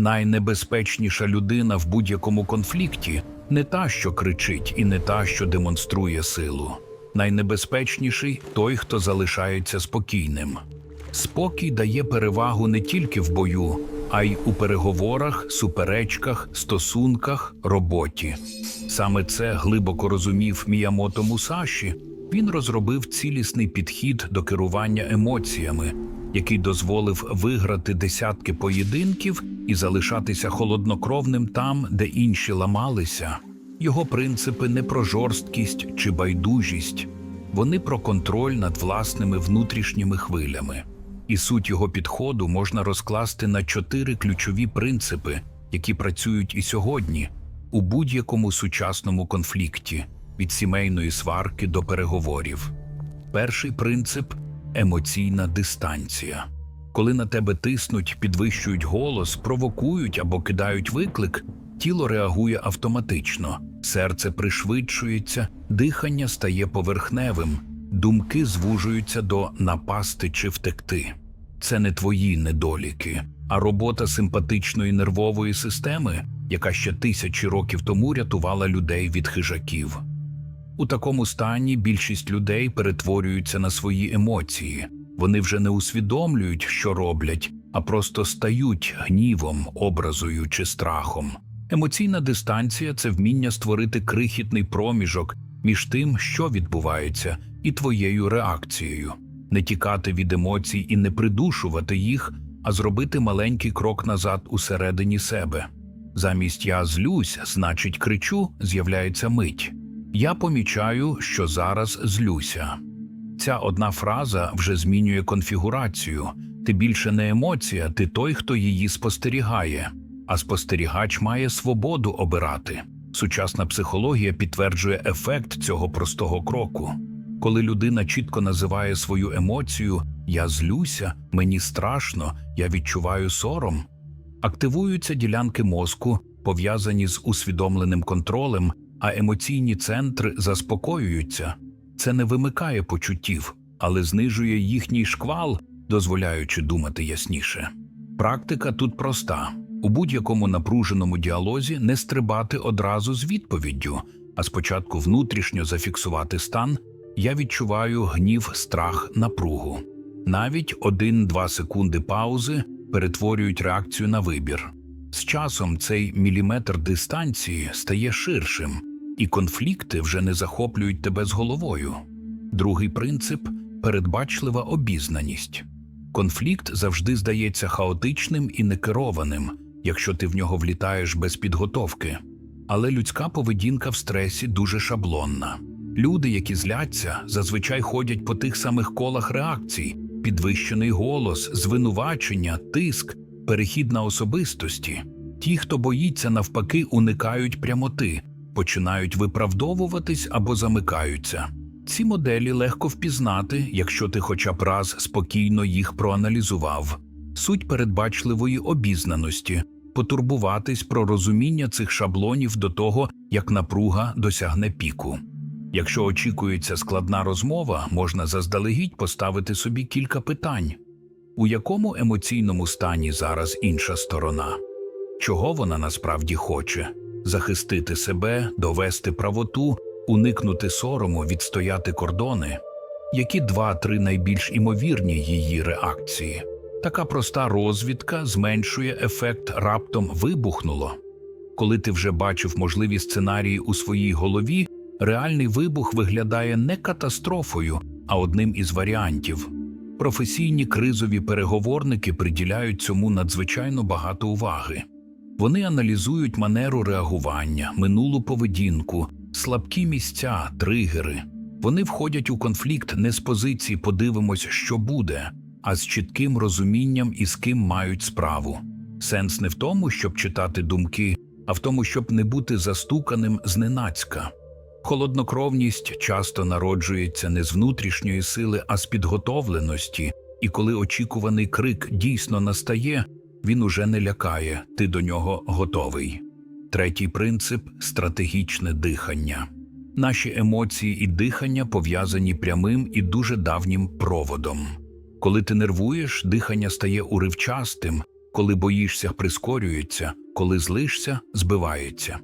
Найнебезпечніша людина в будь-якому конфлікті не та, що кричить, і не та, що демонструє силу. Найнебезпечніший той, хто залишається спокійним. Спокій дає перевагу не тільки в бою, а й у переговорах, суперечках, стосунках, роботі. Саме це глибоко розумів Міямото Мусаші. Він розробив цілісний підхід до керування емоціями, який дозволив виграти десятки поєдинків і залишатися холоднокровним там, де інші ламалися. Його принципи не про жорсткість чи байдужість, вони про контроль над власними внутрішніми хвилями. І суть його підходу можна розкласти на чотири ключові принципи, які працюють і сьогодні у будь-якому сучасному конфлікті від сімейної сварки до переговорів. Перший принцип емоційна дистанція. Коли на тебе тиснуть, підвищують голос, провокують або кидають виклик, тіло реагує автоматично, серце пришвидшується, дихання стає поверхневим, думки звужуються до напасти чи втекти. Це не твої недоліки, а робота симпатичної нервової системи, яка ще тисячі років тому рятувала людей від хижаків. У такому стані більшість людей перетворюються на свої емоції. Вони вже не усвідомлюють, що роблять, а просто стають гнівом, образою чи страхом. Емоційна дистанція це вміння створити крихітний проміжок між тим, що відбувається, і твоєю реакцією, не тікати від емоцій і не придушувати їх, а зробити маленький крок назад усередині себе. Замість я злюсь, значить кричу, з'являється мить. Я помічаю, що зараз злюся. Ця одна фраза вже змінює конфігурацію. Ти більше не емоція, ти той, хто її спостерігає, а спостерігач має свободу обирати. Сучасна психологія підтверджує ефект цього простого кроку. Коли людина чітко називає свою емоцію Я злюся, мені страшно, я відчуваю сором, активуються ділянки мозку, пов'язані з усвідомленим контролем, а емоційні центри заспокоюються. Це не вимикає почуттів, але знижує їхній шквал, дозволяючи думати ясніше. Практика тут проста: у будь-якому напруженому діалозі не стрибати одразу з відповіддю, а спочатку внутрішньо зафіксувати стан. Я відчуваю гнів, страх, напругу. Навіть 1-2 секунди паузи перетворюють реакцію на вибір. З часом цей міліметр дистанції стає ширшим, і конфлікти вже не захоплюють тебе з головою. Другий принцип передбачлива обізнаність. Конфлікт завжди здається хаотичним і некерованим, якщо ти в нього влітаєш без підготовки. Але людська поведінка в стресі дуже шаблонна. Люди, які зляться, зазвичай ходять по тих самих колах реакцій: підвищений голос, звинувачення, тиск, перехід на особистості. Ті, хто боїться, навпаки, уникають прямоти, починають виправдовуватись або замикаються. Ці моделі легко впізнати, якщо ти хоча б раз спокійно їх проаналізував. Суть передбачливої обізнаності потурбуватись про розуміння цих шаблонів до того, як напруга досягне піку. Якщо очікується складна розмова, можна заздалегідь поставити собі кілька питань. У якому емоційному стані зараз інша сторона? Чого вона насправді хоче? Захистити себе, довести правоту, уникнути сорому, відстояти кордони? Які два-три найбільш імовірні її реакції? Така проста розвідка зменшує ефект раптом вибухнуло. Коли ти вже бачив можливі сценарії у своїй голові, реальний вибух виглядає не катастрофою, а одним із варіантів. Професійні кризові переговорники приділяють цьому надзвичайно багато уваги. Вони аналізують манеру реагування, минулу поведінку, слабкі місця, тригери. Вони входять у конфлікт не з позиції подивимось, що буде, а з чітким розумінням і з ким мають справу. Сенс не в тому, щоб читати думки, а в тому, щоб не бути застуканим зненацька. Холоднокровність часто народжується не з внутрішньої сили, а з підготовленості, і коли очікуваний крик дійсно настає, він уже не лякає, ти до нього готовий. Третій принцип стратегічне дихання. Наші емоції і дихання пов'язані прямим і дуже давнім проводом. Коли ти нервуєш, дихання стає уривчастим, Коли боїшся, прискорюється, коли злишся, збивається.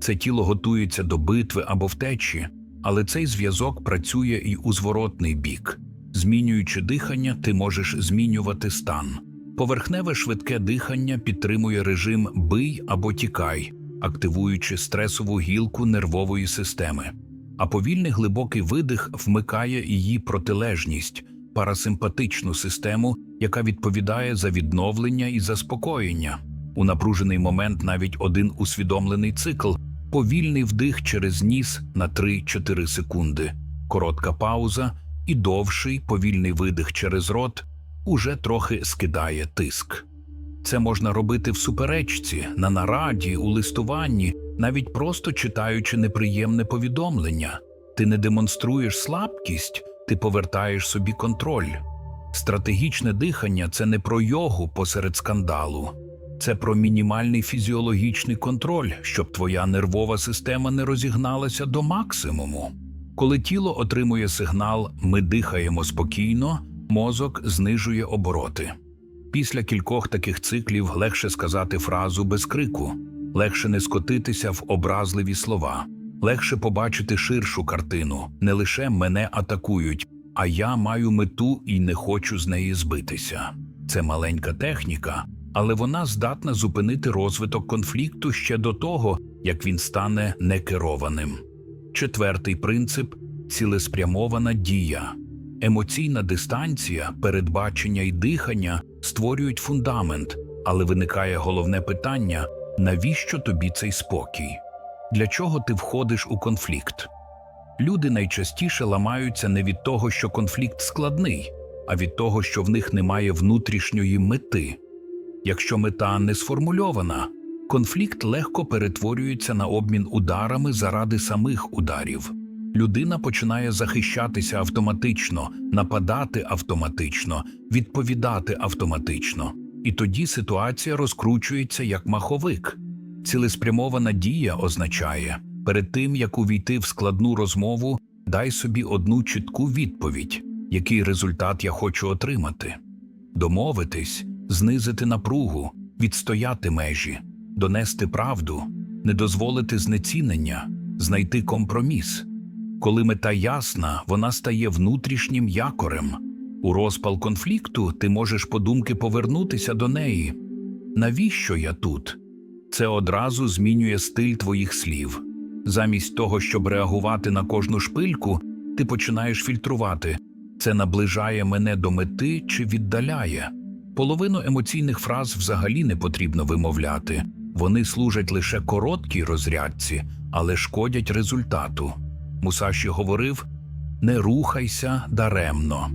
Це тіло готується до битви або втечі, але цей зв'язок працює і у зворотний бік. Змінюючи дихання, ти можеш змінювати стан. Поверхневе швидке дихання підтримує режим бий або тікай, активуючи стресову гілку нервової системи. А повільний глибокий видих вмикає її протилежність парасимпатичну систему, яка відповідає за відновлення і заспокоєння. У напружений момент навіть один усвідомлений цикл, повільний вдих через ніс на 3-4 секунди, коротка пауза і довший повільний видих через рот уже трохи скидає тиск. Це можна робити в суперечці, на нараді, у листуванні, навіть просто читаючи неприємне повідомлення. Ти не демонструєш слабкість, ти повертаєш собі контроль. Стратегічне дихання це не про йогу посеред скандалу, це про мінімальний фізіологічний контроль, щоб твоя нервова система не розігналася до максимуму. Коли тіло отримує сигнал Ми дихаємо спокійно, мозок знижує обороти. Після кількох таких циклів легше сказати фразу без крику, легше не скотитися в образливі слова, легше побачити ширшу картину. Не лише мене атакують, а я маю мету і не хочу з неї збитися. Це маленька техніка, але вона здатна зупинити розвиток конфлікту ще до того, як він стане некерованим. Четвертий принцип цілеспрямована дія. Емоційна дистанція, передбачення і дихання створюють фундамент, але виникає головне питання: навіщо тобі цей спокій? Для чого ти входиш у конфлікт? Люди найчастіше ламаються не від того, що конфлікт складний, а від того, що в них немає внутрішньої мети. Якщо мета не сформульована, конфлікт легко перетворюється на обмін ударами заради самих ударів. Людина починає захищатися автоматично, нападати автоматично, відповідати автоматично, і тоді ситуація розкручується як маховик. Цілеспрямована дія означає перед тим як увійти в складну розмову, дай собі одну чітку відповідь, який результат я хочу отримати, домовитись, знизити напругу, відстояти межі, донести правду, не дозволити знецінення, знайти компроміс. Коли мета ясна, вона стає внутрішнім якорем. У розпал конфлікту ти можеш подумки повернутися до неї. Навіщо я тут? Це одразу змінює стиль твоїх слів. Замість того, щоб реагувати на кожну шпильку, ти починаєш фільтрувати це наближає мене до мети чи віддаляє. Половину емоційних фраз взагалі не потрібно вимовляти, вони служать лише короткій розрядці, але шкодять результату. Мусаші говорив не рухайся даремно.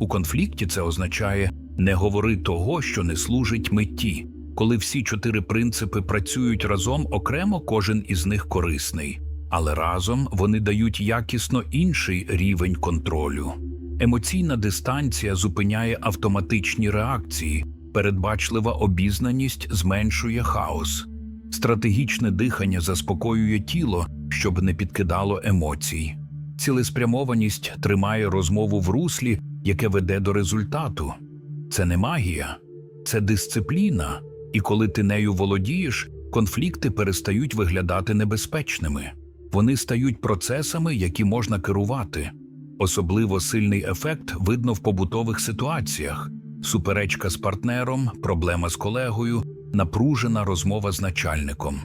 У конфлікті це означає не говори того, що не служить меті. Коли всі чотири принципи працюють разом, окремо кожен із них корисний, але разом вони дають якісно інший рівень контролю. Емоційна дистанція зупиняє автоматичні реакції, передбачлива обізнаність зменшує хаос. Стратегічне дихання заспокоює тіло, щоб не підкидало емоцій. Цілеспрямованість тримає розмову в руслі, яке веде до результату. Це не магія, це дисципліна, і коли ти нею володієш, конфлікти перестають виглядати небезпечними. Вони стають процесами, які можна керувати. Особливо сильний ефект видно в побутових ситуаціях: суперечка з партнером, проблема з колегою, напружена розмова з начальником.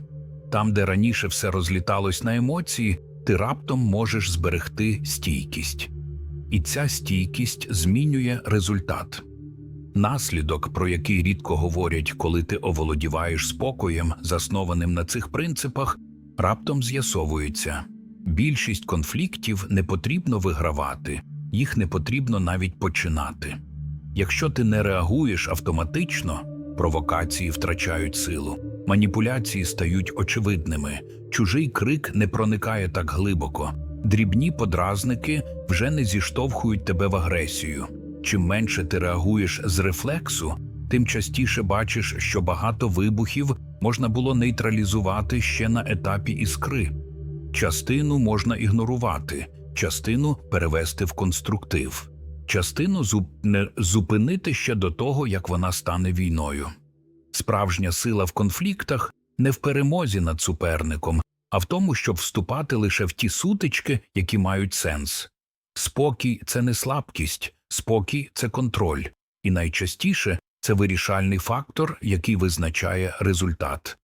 Там, де раніше все розліталось на емоції, ти раптом можеш зберегти стійкість. І ця стійкість змінює результат. Наслідок, про який рідко говорять, коли ти оволодіваєш спокоєм, заснованим на цих принципах, раптом з'ясовується. Більшість конфліктів не потрібно вигравати, їх не потрібно навіть починати. Якщо ти не реагуєш автоматично, провокації втрачають силу, маніпуляції стають очевидними, чужий крик не проникає так глибоко, дрібні подразники вже не зіштовхують тебе в агресію. Чим менше ти реагуєш з рефлексу, тим частіше бачиш, що багато вибухів можна було нейтралізувати ще на етапі іскри. Частину можна ігнорувати, частину перевести в конструктив, частину зупинити ще до того, як вона стане війною. Справжня сила в конфліктах не в перемозі над суперником, а в тому, щоб вступати лише в ті сутички, які мають сенс. Спокій це не слабкість, спокій це контроль, і найчастіше це вирішальний фактор, який визначає результат.